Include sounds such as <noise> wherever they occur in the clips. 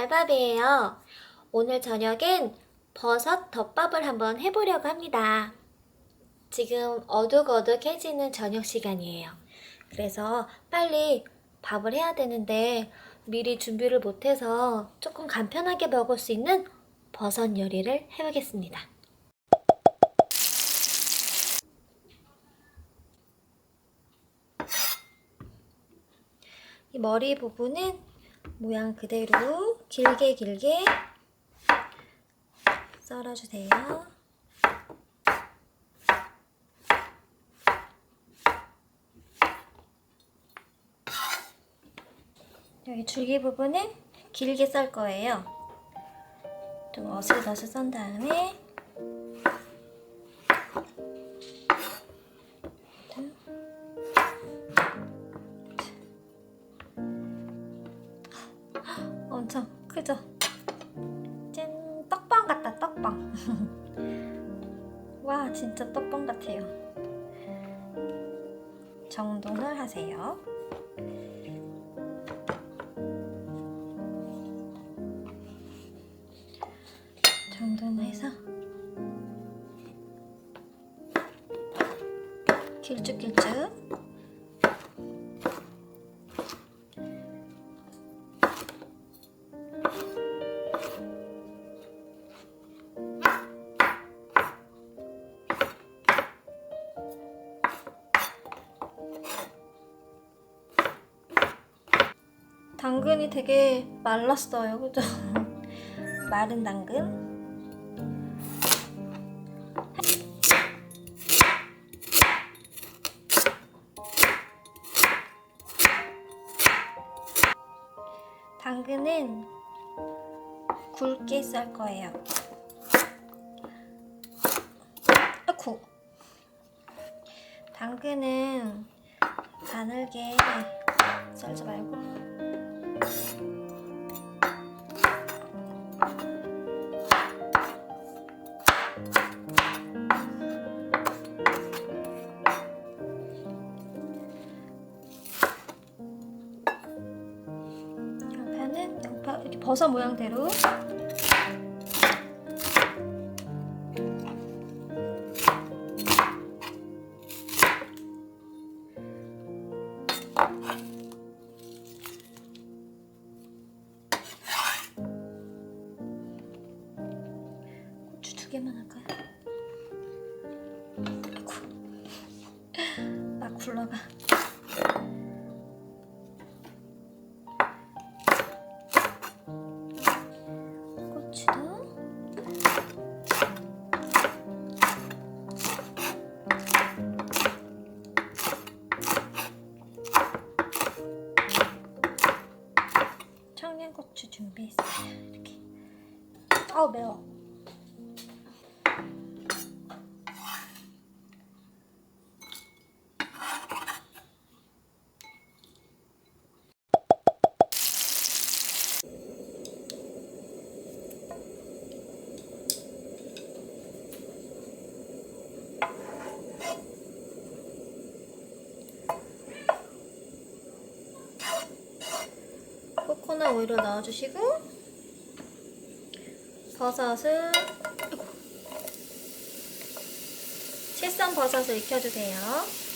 달밥이에요. 오늘 저녁엔 버섯 덮밥을 한번 해보려고 합니다. 지금 어둑어둑해지는 저녁 시간이에요. 그래서 빨리 밥을 해야 되는데 미리 준비를 못해서 조금 간편하게 먹을 수 있는 버섯 요리를 해보겠습니다. 이 머리 부분은 모양 그대로 길게 길게 썰어주세요. 여기 줄기 부분은 길게 썰 거예요. 좀 어슷어슷 썬 다음에 하세요. 정돈해서 길쭉길쭉 당근이 되게 말랐어요, 그죠? <laughs> 마른 당근. 당근은 굵게 썰 거예요. 아쿠. 당근은 가늘게 썰 버섯 모양대로 고추 두 개만 할까요? 청양고추 준비했어요. 이렇게. 아우 매워. 코코넛 오일을 넣어주시고 버섯을 아이고. 채썬 버섯을 익혀주세요.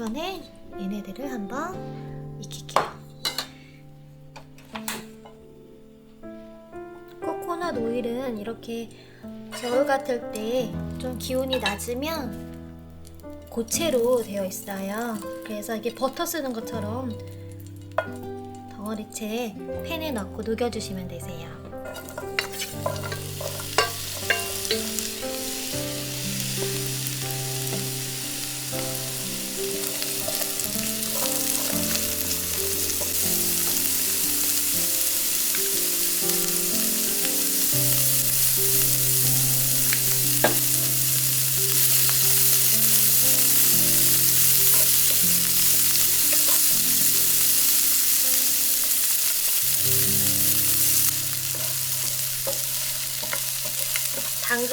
이번에 얘네들을 한번 익힐게요. 코코넛 오일은 이렇게 겨울 같을 때 좀 기온이 낮으면 고체로 되어 있어요. 그래서 이게 버터 쓰는 것처럼 덩어리째 팬에 넣고 녹여주시면 되세요.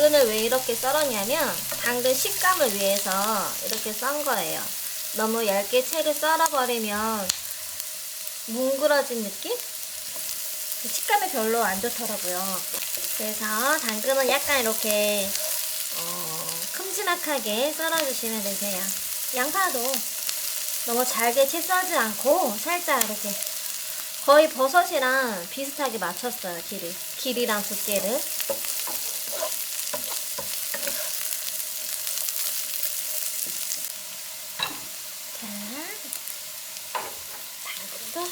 당근을 왜 이렇게 썰었냐면 당근 식감을 위해서 이렇게 썬 거예요. 너무 얇게 채를 썰어버리면 뭉그러진 느낌? 식감이 별로 안 좋더라고요. 그래서 당근은 약간 이렇게 어, 큼지막하게 썰어주시면 되세요. 양파도 너무 잘게 채 썰지 않고 살짝 이렇게 거의 버섯이랑 비슷하게 맞췄어요 길이 길이랑 두께를 당근도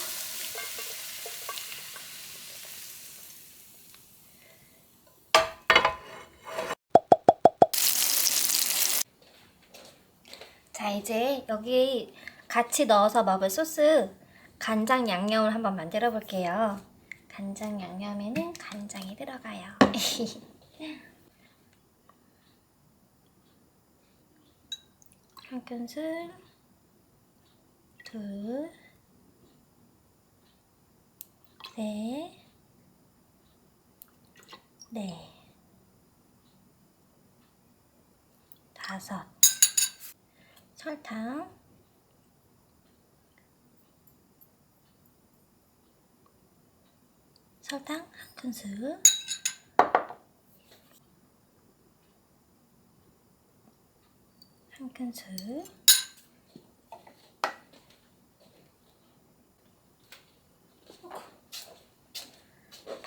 자, 이제 여기 같이 넣어서 먹을 소스 간장 양념을 한번 만들어 볼게요. 간장 양념에는 간장이 들어가요. <laughs> 한 큰술, 둘, 셋, 넷, 다섯, 설탕, 설탕 한 큰술, 한 큰술,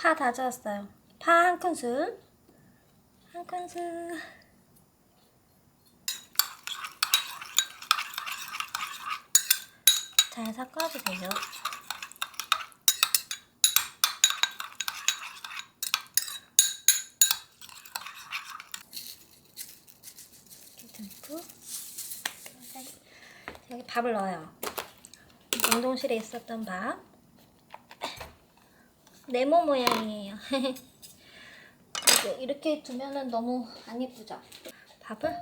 파 다졌어요. 파 한 큰술, 한 큰술. 잘 섞어주세요. 이렇게 듬뿍. 여기 밥을 넣어요. 냉동실에 있었던 밥. 네모 모양이에요. <laughs> 이렇게 두면은 너무 안 예쁘죠? 밥을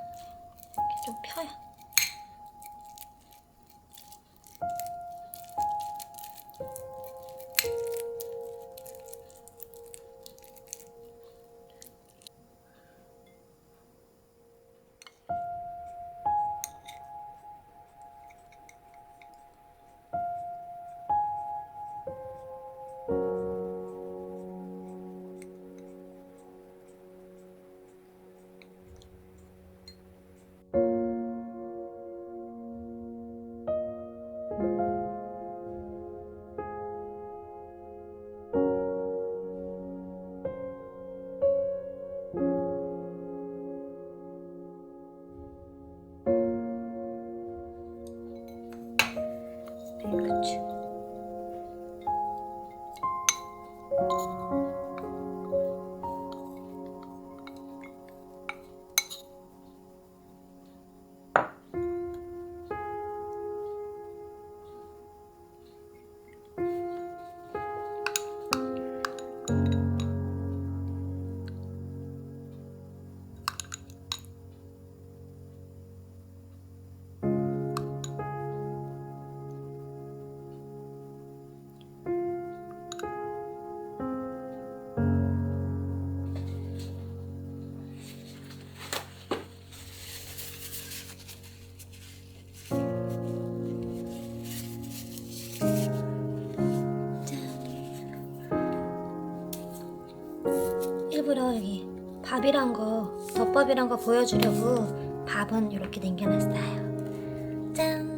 일부러 여기 밥이란 거, 덮밥이란 거 보여주려고 밥은 이렇게 남겨놨어요. 짠!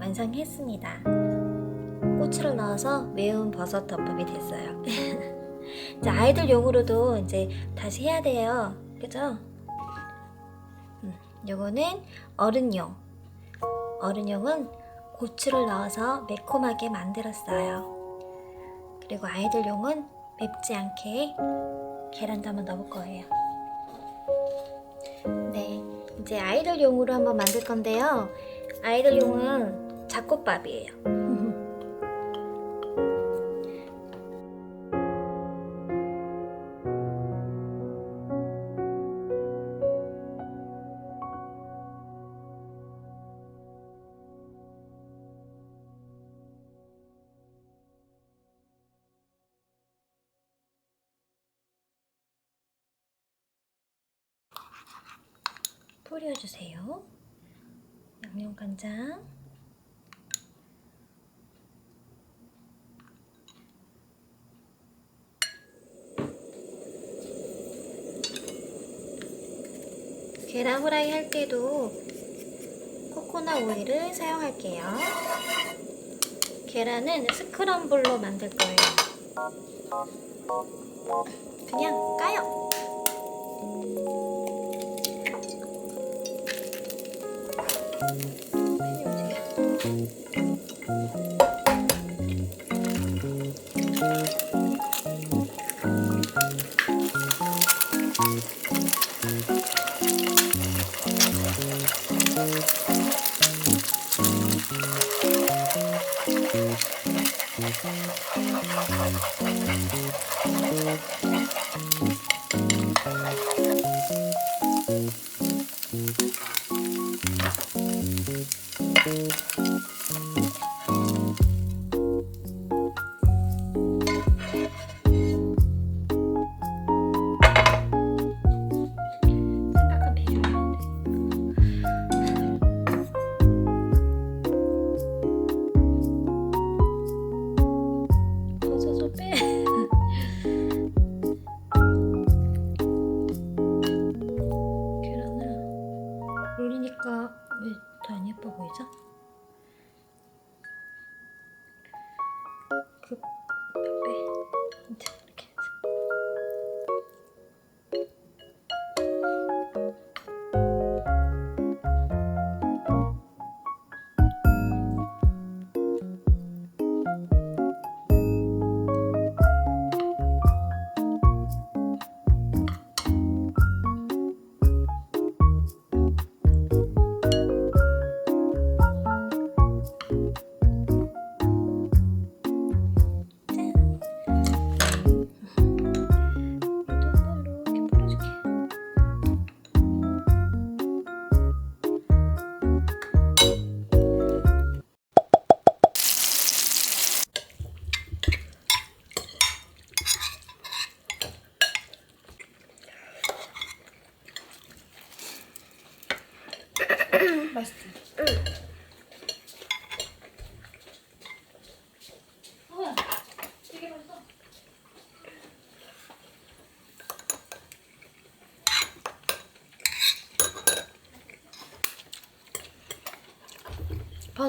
완성했습니다. 고추를 넣어서 매운 버섯 덮밥이 됐어요. <laughs> 자, 아이들 용으로도 이제 다시 해야 돼요. 그죠? 음, 요거는 어른용. 어른용은 고추를 넣어서 매콤하게 만들었어요. 그리고 아이들용은 맵지 않게 계란도 한번 넣을 거예요. 네, 이제 아이들용으로 한번 만들 건데요. 아이들용은 잡곡밥이에요. 뿌려주세요. 양념 간장. 계란 후라이 할 때도 코코넛 오일을 사용할게요. 계란은 스크럼블로 만들 거예요. 그냥 까요. 생각 벗어서 빼. <laughs> 계란을 올리니까 왜 더 안 예뻐 보이죠?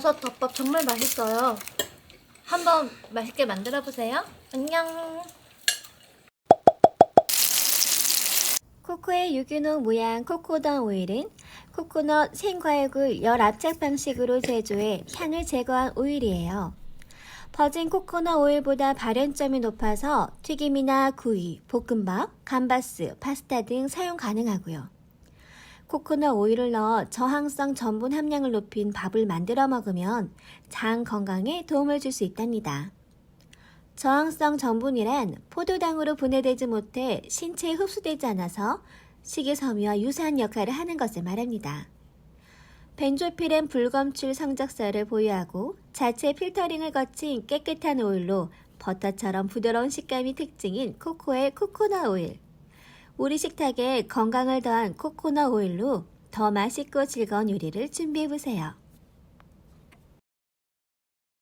버섯 덮밥 정말 맛있어요. 한번 맛있게 만들어 보세요. 안녕. 코코의 유기농 무향 코코넛 오일은 코코넛 생과육을 열 압착 방식으로 제조해 향을 제거한 오일이에요. 버진 코코넛 오일보다 발연점이 높아서 튀김이나 구이, 볶음밥, 감바스, 파스타 등 사용 가능하고요. 코코넛 오일을 넣어 저항성 전분 함량을 높인 밥을 만들어 먹으면 장 건강에 도움을 줄 수 있답니다. 저항성 전분이란 포도당으로 분해되지 못해 신체에 흡수되지 않아서 식이섬유와 유사한 역할을 하는 것을 말합니다. 벤조필은 불검출 성적서를 보유하고 자체 필터링을 거친 깨끗한 오일로 버터처럼 부드러운 식감이 특징인 코코의 코코넛 오일. 우리 식탁에 건강을 더한 코코넛 오일로 더 맛있고 즐거운 요리를 준비해보세요.